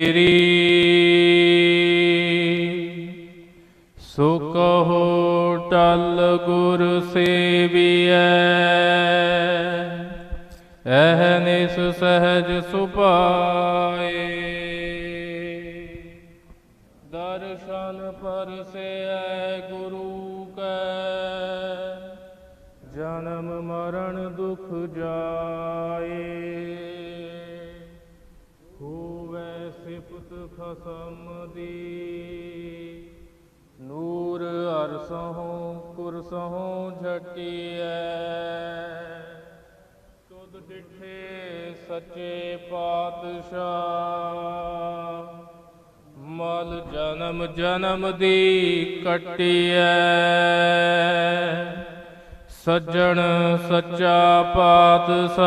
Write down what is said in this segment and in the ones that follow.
ਗਿਰੀ ਸੁਖ ਹੋ ਟਲ ਗੁਰ ਸੇਵੀਐ ਐਹਨਿਸ ਸਹਿਜ ਸੁਪਾਏ ਦਰਸ਼ਨ ਪਰਸੈ ਗੁਰੂ ਕੈ, ਜਨਮ ਮਰਨ ਦੁਖ ਜਾਏ। ਖਸਮ ਦੀ ਨੂਰ ਅਰਸਹੋਂ ਕੁਰਸਹੋਂ ਝਟੀਐ। ਤੁਧ ਡਿਠੇ ਸੱਚੇ ਪਾਤਸ਼ਾਹ। ਮਲ ਜਨਮ ਜਨਮ ਦੀ ਕਟੀਐ। ਸੱਜਣ ਸੱਚਾ ਪਾਤਸ਼ਾਹ।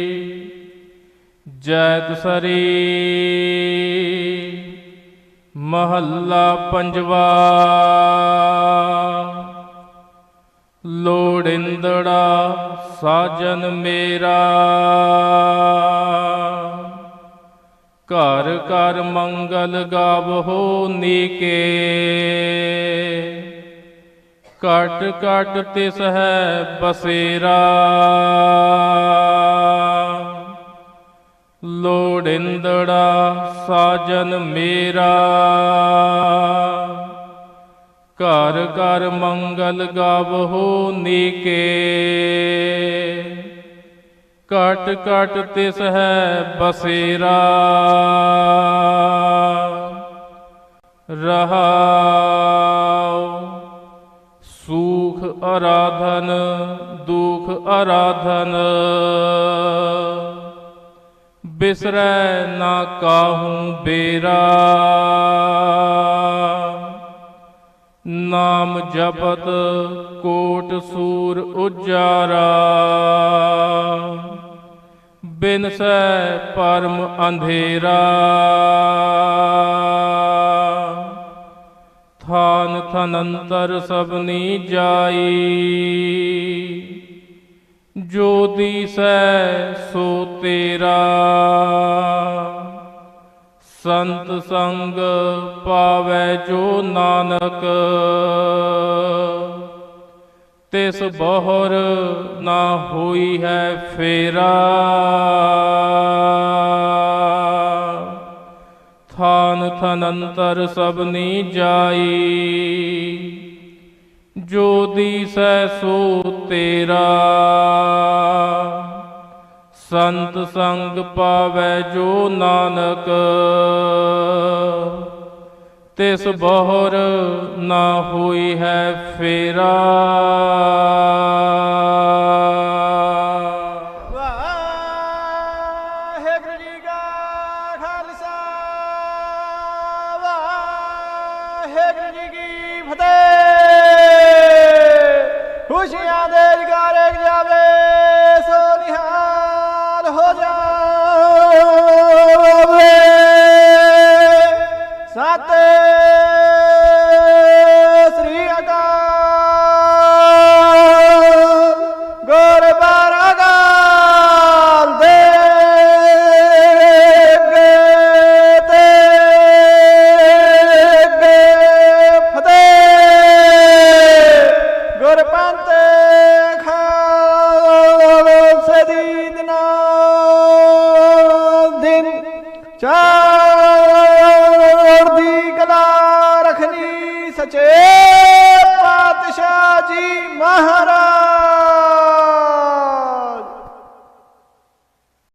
ਜੈਤ ਸਰੀ ਮਹੱਲਾ ਪੰਜਵਾ। ਲੋੜਿੰਦੜਾ ਸਾਜਨ ਮੇਰਾ। ਘਰ ਘਰ ਮੰਗਲ ਗਾਵਹੋ ਨੀਕੇ। ਕਟ ਕਟ ਤਿਸ ਹੈ ਬਸੇਰਾ। ਲੋੜਿੰਦੜਾ ਸਾਜਨ ਮੇਰਾ। ਘਰ ਘਰ ਮੰਗਲ ਗਾਵਹੋ ਨੀਕੇ। ਕਟ ਕਟ ਤਿਸ ਹੈ ਬਸੇਰਾ। ਰਹਾਉ ਸੁਖ ਆਰਾਧਨ ਦੁਖ ਆਰਾਧਨ ਬਿਸਰੈ ਨਾ ਕਾਹੂ ਬੇਰਾ। ਨਾਮ ਜਪਤ ਕੋਟ ਸੂਰ ਉਜਾਰਾ। ਬਿਨਸੈ ਪਰਮ ਅੰਧੇਰਾ। ਥਾਨ ਥਨੰਤਰ ਸਭਨੀ ਜਾਈ। ਜੋ ਦੀਸੈ ਸੋ ਤੇਰਾ। ਸੰਤ ਸੰਗ ਪਾਵੈ ਜੋ ਨਾਨਕ। ਤਿਸ ਬਹੁਰ ਨਾ ਹੋਈ ਹੈ ਫੇਰਾ। ਥਾਨ ਥਨੰਤਰ ਸਭਨੀ ਜਾਈ। ਜੋ ਦੀਸੈ ਸੋ ਤੇਰਾ। ਸੰਤ ਸੰਗ ਪਾਵੈ ਜੋ ਨਾਨਕ। ਤਿਸ ਬਹੁਰ ਨਾ ਹੋਈ ਹੈ ਫੇਰਾ। ਸਤਿ सचे पातशाहजी महाराज.